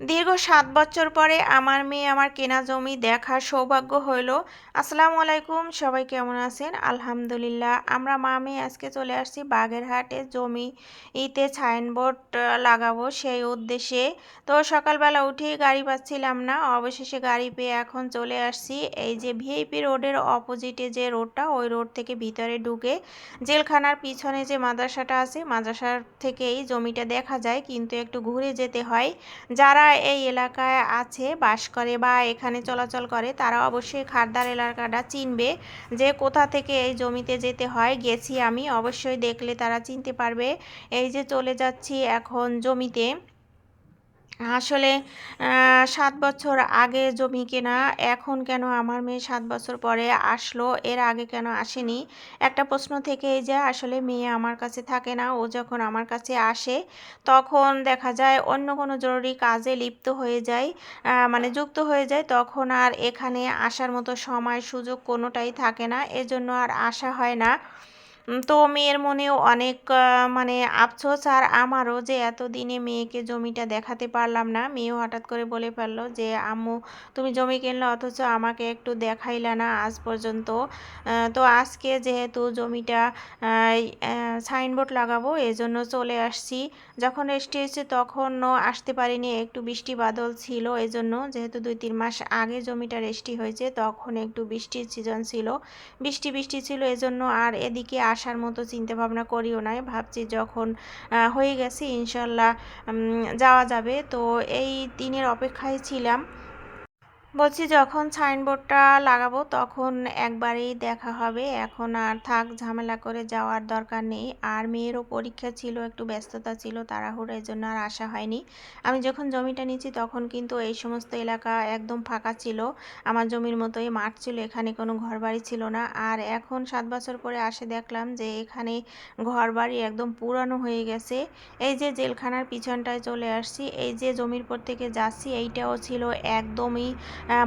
দীর্ঘ সাত বছর পরে আমার মেয়ে আমার কেনা জমি দেখার সৌভাগ্য হইল। আসসালামু আলাইকুম, সবাই কেমন আছেন? আলহামদুলিল্লাহ, আমরা মা মেয়ে আজকে চলে আসছি বাগেরহাটে জমি ইতে সাইনবোর্ড লাগাবো সেই উদ্দেশ্যে। তো সকালবেলা উঠেই গাড়ি পাচ্ছিলাম না, অবশেষে গাড়ি পেয়ে এখন চলে আসছি। এই যে ভিআইপি রোডের অপোজিটে যে রোডটা, ওই রোড থেকে ভিতরে ঢুকে জেলখানার পিছনে যে মাদ্রাসাটা আছে, মাদ্রাসার থেকেই জমিটা দেখা যায়, কিন্তু একটু ঘুরে যেতে হয়। যারা এই এলাকায় আছে, বাস করে বা এখানে চলাচল করে, তারা অবশ্যই খারদার এলাকাটা চিনবে যে কোথা থেকে এই জমিতে যেতে হয়। গেছি আমি, অবশ্যই দেখলে তারা চিনতে পারবে। এই যে চলে যাচ্ছি এখন জমিতে। আসলে সাত বছর আগে জমি কেনা, এখন কেন আমার মেয়ে সাত বছর পরে আসলো, এর আগে কেন আসেনি? একটা প্রশ্ন থেকেই যে আসলে মেয়ে আমার কাছে থাকে না, ও যখন আমার কাছে আসে, তখন দেখা যায় অন্য কোনো জরুরি কাজে লিপ্ত হয়ে যায় মানে যুক্ত হয়ে যায়, তখন আর এখানে আসার মতো সময়, সুযোগ কোনোটাই থাকে না, এজন্য আর আসা হয় না। তো মেয়ের মনেও অনেক মানে আফসোস আর আমারও যে এতদিনে মেয়েকে জমিটা দেখাতে পারলাম না। মেয়েও হঠাৎ করে বলে ফেলল যে, আম্মু, তুমি জমি কিনলে অথচ আমাকে একটু দেখাইলা না আজ পর্যন্ত? তো আজকে যেহেতু জমিটা সাইনবোর্ড লাগাবো, এজন্য চলে আসছি। যখন এসটি এসেছে তখনও আসতে পারিনি, একটু বৃষ্টি বাদল ছিল এজন্য। যেহেতু দুই তিন মাস আগে জমিটা রেস্টি হয়েছে, তখন একটু বৃষ্টির সিজন ছিল। বৃষ্টি বৃষ্টি ছিল এজন্য আর এদিকে আসার মতো চিন্তা ভাবনা করিও নাই। ভাবছি যখন হয়ে গেছে ইনশাল্লাহ যাওয়া যাবে। তো এই দিনের অপেক্ষায় ছিলাম। বলছি যখন সাইনবোর্ডটা লাগাবো তখন একবারেই দেখা হবে। এখন আর থাক, ঝামেলা করে যাওয়ার দরকার নেই। আর মেয়েরও পরীক্ষা ছিল, একটু ব্যস্ততা ছিল তাড়াহুড়ো এই জন্য আর আসা হয়নি। আমি যখন জমিটা নিচ্ছি তখন কিন্তু এই সমস্ত এলাকা একদম ফাঁকা ছিল। আমার জমির মতোই মাঠ ছিল, এখানে কোনো ঘরবাড়ি ছিল না। আর এখন সাত বছর পরে আসে দেখলাম যে এখানে ঘরবাড়ি একদম পুরানো হয়ে গেছে। এই যে জেলখানার পিছনটায় চলে আসছি, এই যে জমির পর থেকে যাচ্ছি, এইটাও ছিল একদমই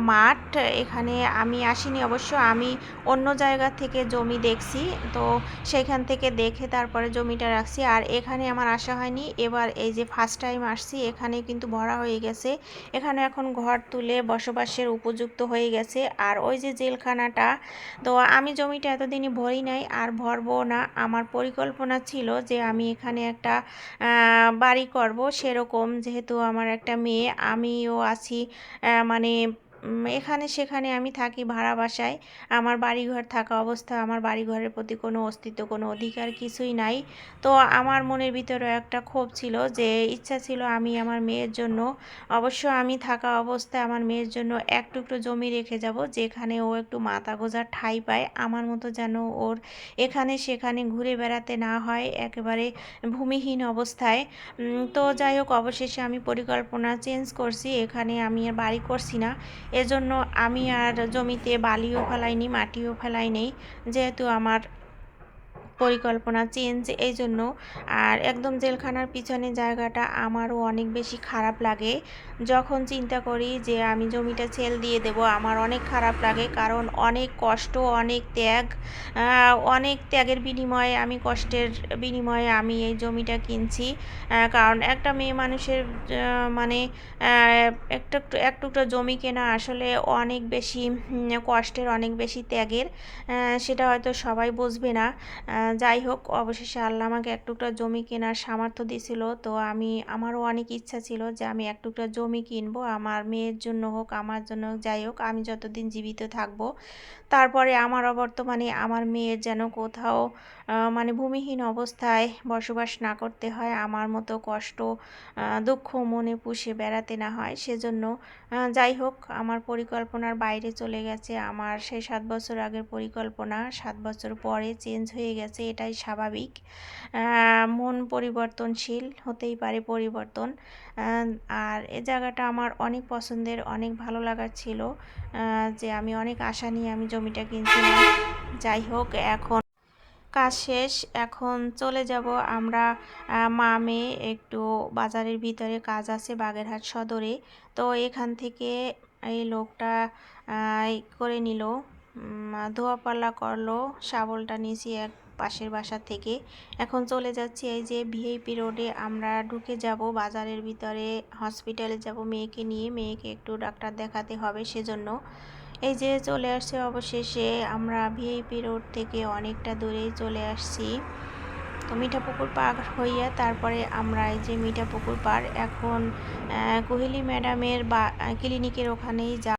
মাঠ, এখানে আমি আসিনি অবশ্য, আমি অন্য জায়গা থেকে জমি দেখছি। তো সেখান থেকে দেখে তারপরে জমিটা রাখছি। আর এখানে আমার আসা হয়নি। এবার এই যে ফার্স্ট টাইম আসছি, এখানে কিন্তু ভরা হয়ে গেছে। এখানে এখন ঘর তুলে বসবাসের উপযুক্ত হয়ে গেছে। আর ওই যে জেলখানাটা, তো আমি জমিটা এতদিনই ভরি নাই, আর ভরবো না। আমার পরিকল্পনা ছিল যে আমি এখানে একটা বাড়ি করব সেরকম, যেহেতু আমার একটা মেয়ে, আমিও আছি মানে এখানে সেখানে আমি থাকি ভাড়া বাসায়। আমার বাড়িঘর থাকা অবস্থা আমার বাড়িঘরের প্রতি কোনো অস্তিত্ব, কোনো অধিকার কিছুই নাই। তো আমার মনের ভিতরে একটা ক্ষোভ ছিল যে, ইচ্ছা ছিল আমি আমার মেয়ের জন্য, অবশ্য আমি থাকা অবস্থায় আমার মেয়ের জন্য এক টুকরো জমি রেখে যাব, যেখানে ও একটু মাথা গোজার ঠাই পায়। আমার মতো যেন ওর এখানে সেখানে ঘুরে বেড়াতে না হয়, একেবারে ভূমিহীন অবস্থায়। তো যাই হোক, অবশেষে আমি পরিকল্পনা চেঞ্জ করছি। এখানে আমি আর বাড়ি করছি না। এজন্য আমি আর জমিতে বালিও ফেলাইনি মাটিও ফেলাইনি যেহেতু আমার পরিকল্পনা চেঞ্জ এই জন্য। আর একদম জেলখানার পিছনে জায়গাটা আমারও অনেক বেশি খারাপ লাগে। যখন চিন্তা করি যে আমি জমিটা ছেল দিয়ে দেব, আমার অনেক খারাপ লাগে। কারণ অনেক কষ্ট, অনেক ত্যাগ অনেক ত্যাগের বিনিময়ে আমি কষ্টের বিনিময়ে আমি এই জমিটা কিনছি। কারণ একটা মেয়ে মানুষের মানে একটা এক টুকরো জমি কেনা আসলে অনেক বেশি কষ্টের, অনেক বেশি ত্যাগের সেটা হয়তো সবাই বুঝবে না। যাই হোক, অবশেষে আল্লাহ আমাকে এক টুকরা জমি কেনার সামর্থ্য দিছিল তো আমি, আমারও অনেক ইচ্ছা ছিল যে আমি এক টুকরা জমি কিনবো। আমার মেয়ের জন্য হোক, আমার জন্য যাই হোক, আমি যতদিন জীবিত থাকব। তারপরে আমার অবর্তমানে আমার মেয়ের যেন কোথাও মানে ভূমিহীন অবস্থায় বসবাস না করতে হয়, আমার মতো কষ্ট দুঃখ মনে পুষে বেড়াতে না হয়, সেজন্য যাই হোক, আমার পরিকল্পনার বাইরে চলে গেছে। আমার সেই সাত বছর আগের পরিকল্পনা, সাত বছর পরে চেঞ্জ হয়ে গেছে। এটাই স্বাভাবিক। মন পরিবর্তনশীল হতেই পারে পরিবর্তন। আর এ জায়গাটা আমার অনেক পছন্দের, অনেক ভালো লাগার ছিল। যে আমি অনেক আশা নিয়ে আমি জমিটা কিনছিলাম। যাই হোক, এখন কাজ শেষ। এখন চলে যাব আমরা মা মেয়ে একটু বাজারের ভিতরে কাজ আছে বাগেরহাট সদরে। তো এখান থেকে এই লোকটা করে নিল। ধোয়া পাল্লা করল, শাবলটা নিয়েছি এক পাশের বাসা থেকে। এখন চলে যাচ্ছি এই যে ভিআইপি রোডে। আমরা ঢুকে যাব বাজারের ভিতরে, হসপিটালে যাব মেয়েকে নিয়ে। মেয়েকে একটু ডাক্তার দেখাতে হবে সেজন্য। এই যে চলে আসছে অবশেষে, আমরা ভিআইপি রোড থেকে অনেকটা দূরেই চলে আসছি। তো মিঠাপুকুর পার হইয়া তারপরে আমরা এই যে মিঠাপুকুর পার এখন কোহেলি ম্যাডামের বা ক্লিনিকের ওখানেই যা